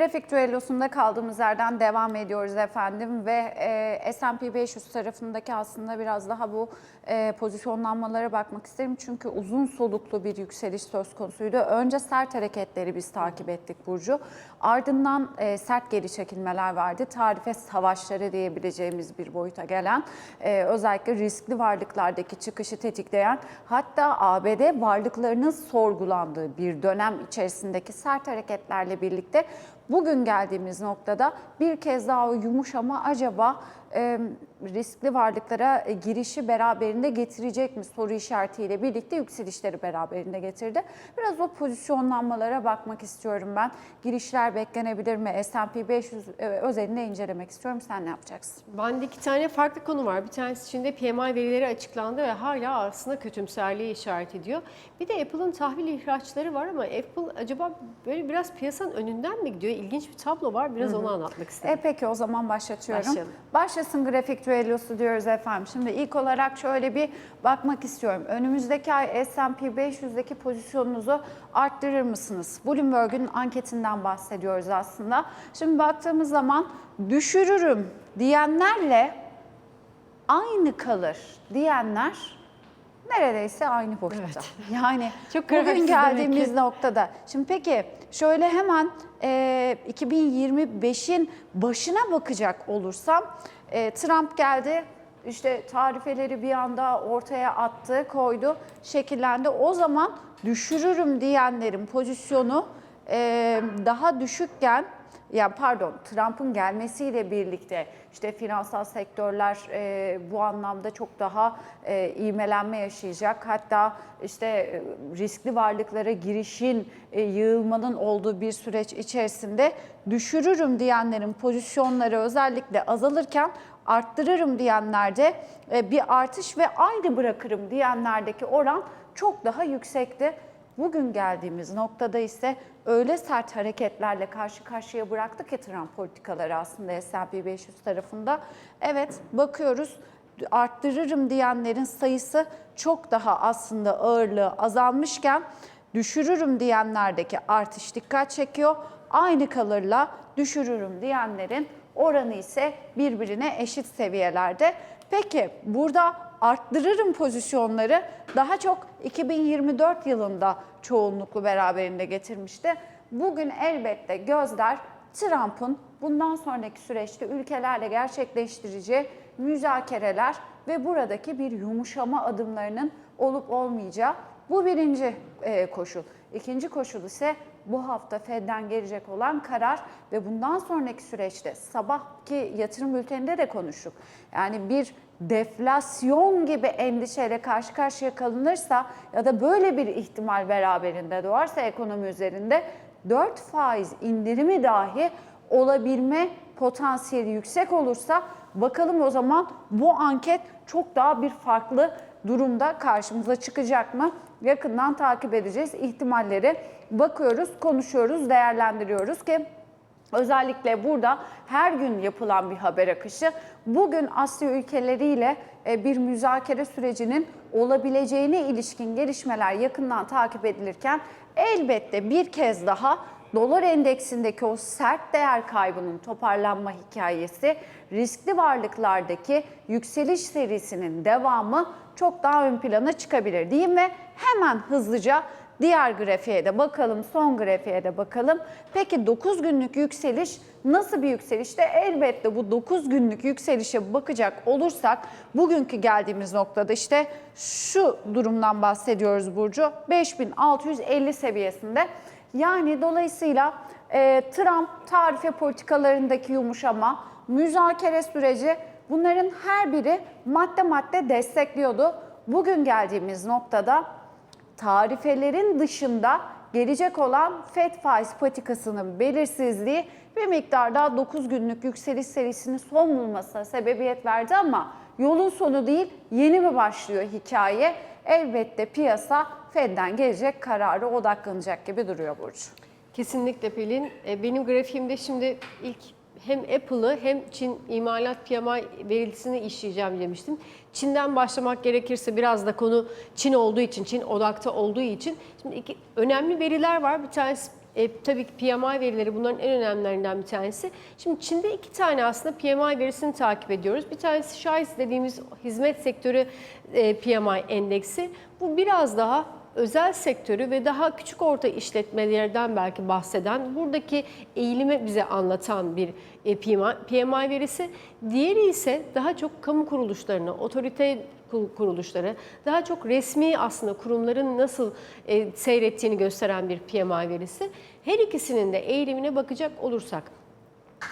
Grafik düellosunda kaldığımız yerden devam ediyoruz efendim ve e, S&P 500 tarafındaki aslında biraz daha bu e, pozisyonlanmalara bakmak isterim. Çünkü uzun soluklu bir yükseliş söz konusuydu. Önce sert hareketleri biz takip ettik Burcu. Ardından e, sert geri çekilmeler vardı. Tarife savaşları diyebileceğimiz bir boyuta gelen e, özellikle riskli varlıklardaki çıkışı tetikleyen hatta ABD varlıklarının sorgulandığı bir dönem içerisindeki sert hareketlerle birlikte bugün geldiğimiz noktada bir kez daha o yumuşama acaba e, riskli varlıklara e, girişi beraberinde getirecek mi soru işaretiyle birlikte yükselişleri beraberinde getirdi. Biraz o pozisyonlanmalara bakmak istiyorum ben. Girişler beklenebilir mi? S&P 500 e, özelinde incelemek istiyorum. Sen ne yapacaksın? Bende iki tane farklı konu var. Bir tanesi içinde PMI verileri açıklandı ve hala aslında kötümserliği işaret ediyor. Bir de Apple'ın tahvil ihraçları var ama Apple acaba böyle biraz piyasanın önünden mi gidiyor? İlginç bir tablo var. Biraz onu anlatmak E istedim. peki o zaman başlatıyorum. Başlayalım. Başlasın grafik düellosu diyoruz efendim. Şimdi ilk olarak şöyle bir bakmak istiyorum. Önümüzdeki ay S&P 500'deki pozisyonunuzu arttırır mısınız? Bloomberg'un anketinden bahsediyoruz aslında. Şimdi baktığımız zaman düşürürüm diyenlerle aynı kalır diyenler neredeyse aynı boyutta. Evet. Yani Çok bugün demek geldiğimiz noktada. Şimdi peki şöyle hemen e, 2025'in başına bakacak olursam e, Trump geldi işte tarifeleri bir anda ortaya attı, koydu, şekillendi. O zaman düşürürüm diyenlerin pozisyonu e, daha düşükken ya pardon Trump'ın gelmesiyle birlikte işte finansal sektörler e, bu anlamda çok daha e, ivmelenme yaşayacak. Hatta işte e, riskli varlıklara girişin, e, yığılmanın olduğu bir süreç içerisinde düşürürüm diyenlerin pozisyonları özellikle azalırken arttırırım diyenlerde e, bir artış ve aynı bırakırım diyenlerdeki oran çok daha yüksekti. Bugün geldiğimiz noktada ise öyle sert hareketlerle karşı karşıya bıraktı ki Trump politikaları aslında S&P 500 tarafında. Evet bakıyoruz arttırırım diyenlerin sayısı çok daha aslında ağırlığı azalmışken düşürürüm diyenlerdeki artış dikkat çekiyor. Aynı kalırla düşürürüm diyenlerin oranı ise birbirine eşit seviyelerde. Peki burada arttırırım pozisyonları daha çok 2024 yılında çoğunluklu beraberinde getirmişti. Bugün elbette gözler Trump'ın bundan sonraki süreçte ülkelerle gerçekleştireceği müzakereler ve buradaki bir yumuşama adımlarının olup olmayacağı bu birinci e, koşul. İkinci koşul ise bu hafta Fed'den gelecek olan karar ve bundan sonraki süreçte sabahki yatırım bülteninde de konuştuk. Yani bir deflasyon gibi endişeyle karşı karşıya kalınırsa ya da böyle bir ihtimal beraberinde doğarsa ekonomi üzerinde 4 faiz indirimi dahi olabilme potansiyeli yüksek olursa bakalım o zaman bu anket çok daha bir farklı durumda karşımıza çıkacak mı? Yakından takip edeceğiz ihtimalleri. Bakıyoruz, konuşuyoruz, değerlendiriyoruz ki Özellikle burada her gün yapılan bir haber akışı bugün Asya ülkeleriyle e, bir müzakere sürecinin olabileceğine ilişkin gelişmeler yakından takip edilirken elbette bir kez daha dolar endeksindeki o sert değer kaybının toparlanma hikayesi, riskli varlıklardaki yükseliş serisinin devamı çok daha ön plana çıkabilir diyeyim ve hemen hızlıca Diğer grafiğe de bakalım, son grafiğe de bakalım. Peki 9 günlük yükseliş nasıl bir yükselişte? Elbette bu 9 günlük yükselişe bakacak olursak bugünkü geldiğimiz noktada işte şu durumdan bahsediyoruz Burcu. 5650 seviyesinde. Yani dolayısıyla e, Trump tarife politikalarındaki yumuşama, müzakere süreci bunların her biri madde madde destekliyordu. Bugün geldiğimiz noktada tarifelerin dışında gelecek olan FED faiz patikasının belirsizliği bir miktar daha 9 günlük yükseliş serisinin son bulmasına sebebiyet verdi ama yolun sonu değil yeni mi başlıyor hikaye? Elbette piyasa Fed'den gelecek kararı odaklanacak gibi duruyor Burcu. Kesinlikle Pelin. E, Benim grafiğimde şimdi ilk hem Apple'ı hem Çin imalat PMI verisini işleyeceğim demiştim. Çin'den başlamak gerekirse biraz da konu Çin olduğu için, Çin odakta olduğu için. Şimdi iki önemli veriler var. Bir tanesi E, tabii ki PMI verileri bunların en önemlilerinden bir tanesi. Şimdi Çin'de iki tane aslında PMI verisini takip ediyoruz. Bir tanesi Şahis dediğimiz hizmet sektörü e, PMI endeksi. Bu biraz daha özel sektörü ve daha küçük orta işletmelerden belki bahseden, buradaki eğilimi bize anlatan bir e, PMI, verisi. Diğeri ise daha çok kamu kuruluşlarını, otorite kur- kuruluşları, daha çok resmi aslında kurumların nasıl e, seyrettiğini gösteren bir PMI verisi. Her ikisinin de eğilimine bakacak olursak,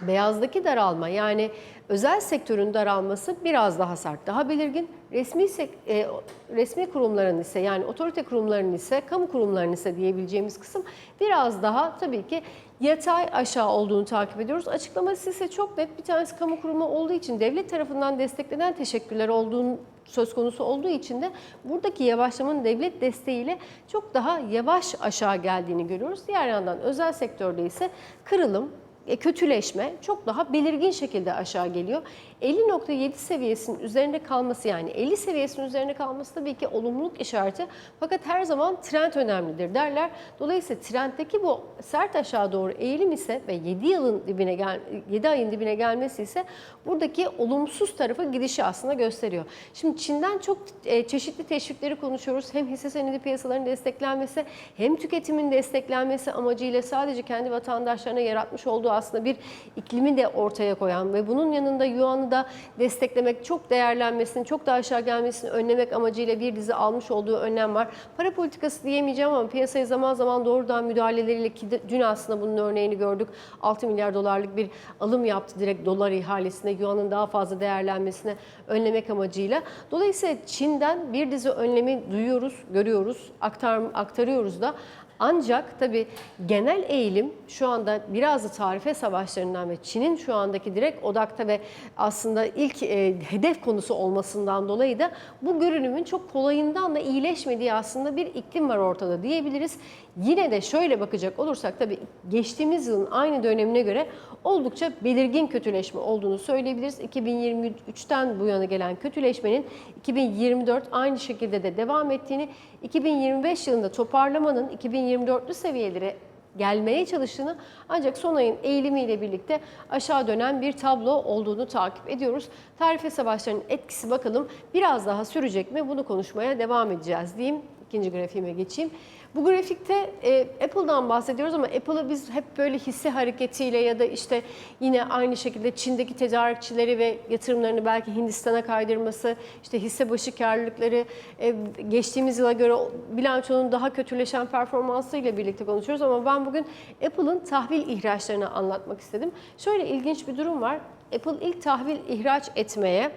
Beyazdaki daralma yani özel sektörün daralması biraz daha sert, daha belirgin. Resmi e, resmi kurumların ise yani otorite kurumlarının ise kamu kurumlarının ise diyebileceğimiz kısım biraz daha tabii ki yatay aşağı olduğunu takip ediyoruz. Açıklaması ise çok net. Bir tanesi kamu kurumu olduğu için devlet tarafından desteklenen teşekkürler olduğunu söz konusu olduğu için de buradaki yavaşlamanın devlet desteğiyle çok daha yavaş aşağı geldiğini görüyoruz. Diğer yandan özel sektörde ise kırılım, kötüleşme çok daha belirgin şekilde aşağı geliyor. 50.7 seviyesinin üzerinde kalması yani 50 seviyesinin üzerinde kalması tabii ki olumluluk işareti. Fakat her zaman trend önemlidir derler. Dolayısıyla trenddeki bu sert aşağı doğru eğilim ise ve 7 yılın dibine gel 7 ayın dibine gelmesi ise buradaki olumsuz tarafı gidişi aslında gösteriyor. Şimdi Çin'den çok e, çeşitli teşvikleri konuşuyoruz. Hem hisse senedi piyasalarının desteklenmesi hem tüketimin desteklenmesi amacıyla sadece kendi vatandaşlarına yaratmış olduğu aslında bir iklimi de ortaya koyan ve bunun yanında Yuan'ı da desteklemek, çok değerlenmesini, çok daha aşağı gelmesini önlemek amacıyla bir dizi almış olduğu önlem var. Para politikası diyemeyeceğim ama piyasaya zaman zaman doğrudan müdahaleleriyle ki dün aslında bunun örneğini gördük. 6 milyar dolarlık bir alım yaptı direkt dolar ihalesine, Yuan'ın daha fazla değerlenmesine önlemek amacıyla. Dolayısıyla Çin'den bir dizi önlemi duyuyoruz, görüyoruz, aktar, aktarıyoruz da. Ancak tabii genel eğilim şu anda biraz da tarife savaşlarından ve Çin'in şu andaki direkt odakta ve aslında ilk e, hedef konusu olmasından dolayı da bu görünümün çok kolayından da iyileşmediği aslında bir iklim var ortada diyebiliriz. Yine de şöyle bakacak olursak tabii geçtiğimiz yılın aynı dönemine göre oldukça belirgin kötüleşme olduğunu söyleyebiliriz. 2023'ten bu yana gelen kötüleşmenin 2024 aynı şekilde de devam ettiğini, 2025 yılında toparlamanın 2024'lü seviyelere gelmeye çalıştığını ancak son ayın eğilimiyle birlikte aşağı dönen bir tablo olduğunu takip ediyoruz. Tarife savaşlarının etkisi bakalım biraz daha sürecek mi bunu konuşmaya devam edeceğiz diyeyim. İkinci grafiğime geçeyim. Bu grafikte e, Apple'dan bahsediyoruz ama Apple'ı biz hep böyle hisse hareketiyle ya da işte yine aynı şekilde Çin'deki tedarikçileri ve yatırımlarını belki Hindistan'a kaydırması, işte hisse başı karlılıkları e, geçtiğimiz yıla göre bilançonun daha kötüleşen performansıyla birlikte konuşuyoruz ama ben bugün Apple'ın tahvil ihraçlarını anlatmak istedim. Şöyle ilginç bir durum var. Apple ilk tahvil ihraç etmeye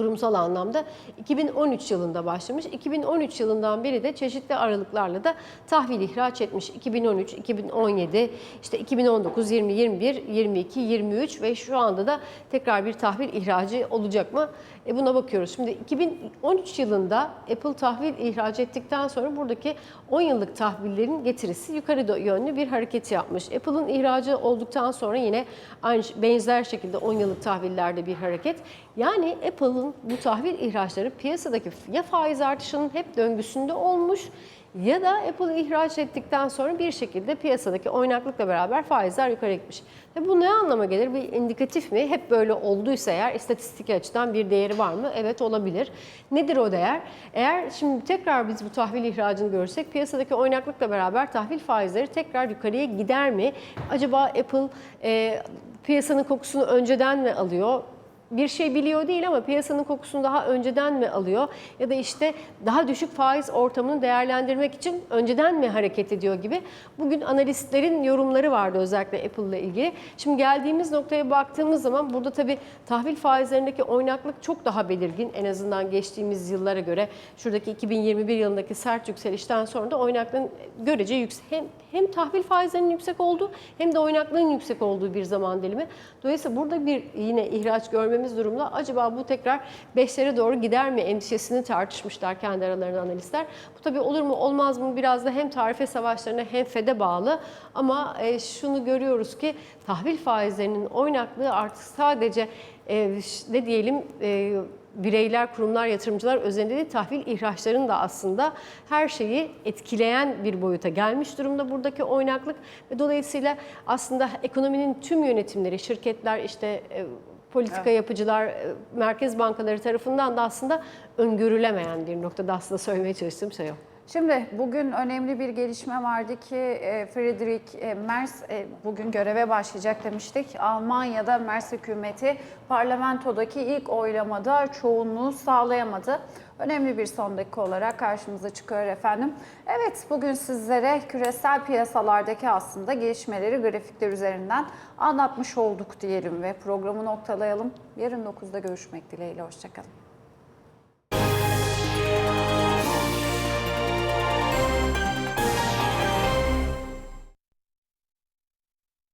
kurumsal anlamda 2013 yılında başlamış. 2013 yılından beri de çeşitli aralıklarla da tahvil ihraç etmiş. 2013, 2017, işte 2019, 20, 21, 22, 23 ve şu anda da tekrar bir tahvil ihracı olacak mı? E buna bakıyoruz. Şimdi 2013 yılında Apple tahvil ihraç ettikten sonra buradaki 10 yıllık tahvillerin getirisi yukarı yönlü bir hareket yapmış. Apple'ın ihracı olduktan sonra yine aynı benzer şekilde 10 yıllık tahvillerde bir hareket. Yani Apple'ın bu tahvil ihraçları piyasadaki ya faiz artışının hep döngüsünde olmuş ya da Apple ihraç ettikten sonra bir şekilde piyasadaki oynaklıkla beraber faizler yukarı gitmiş. Ve bu ne anlama gelir? Bir indikatif mi? Hep böyle olduysa eğer istatistik açıdan bir değeri var mı? Evet olabilir. Nedir o değer? Eğer şimdi tekrar biz bu tahvil ihracını görsek piyasadaki oynaklıkla beraber tahvil faizleri tekrar yukarıya gider mi? Acaba Apple e, piyasanın kokusunu önceden mi alıyor? Bir şey biliyor değil ama piyasanın kokusunu daha önceden mi alıyor ya da işte daha düşük faiz ortamını değerlendirmek için önceden mi hareket ediyor gibi. Bugün analistlerin yorumları vardı özellikle Apple ile ilgili. Şimdi geldiğimiz noktaya baktığımız zaman burada tabii tahvil faizlerindeki oynaklık çok daha belirgin en azından geçtiğimiz yıllara göre. Şuradaki 2021 yılındaki sert yükselişten sonra da oynaklığın görece yüksek hem, hem tahvil faizlerinin yüksek olduğu hem de oynaklığın yüksek olduğu bir zaman dilimi. Dolayısıyla burada bir yine ihraç görmemiz durumda acaba bu tekrar 5'lere doğru gider mi endişesini tartışmışlar kendi aralarında analistler. Bu tabii olur mu olmaz mı biraz da hem tarife savaşlarına hem FED'e bağlı ama e, şunu görüyoruz ki tahvil faizlerinin oynaklığı artık sadece e, ne diyelim e, bireyler, kurumlar, yatırımcılar özelinde de tahvil ihraçlarının da aslında her şeyi etkileyen bir boyuta gelmiş durumda buradaki oynaklık ve dolayısıyla aslında ekonominin tüm yönetimleri, şirketler, işte politika yapıcılar, e, merkez bankaları tarafından da aslında öngörülemeyen bir noktada aslında söylemeye çalıştığım şey o. Şimdi bugün önemli bir gelişme vardı ki e, Friedrich e, Merz e, bugün göreve başlayacak demiştik. Almanya'da Merz hükümeti parlamentodaki ilk oylamada çoğunluğu sağlayamadı. Önemli bir son dakika olarak karşımıza çıkıyor efendim. Evet bugün sizlere küresel piyasalardaki aslında gelişmeleri grafikler üzerinden anlatmış olduk diyelim ve programı noktalayalım. Yarın 9'da görüşmek dileğiyle. Hoşçakalın.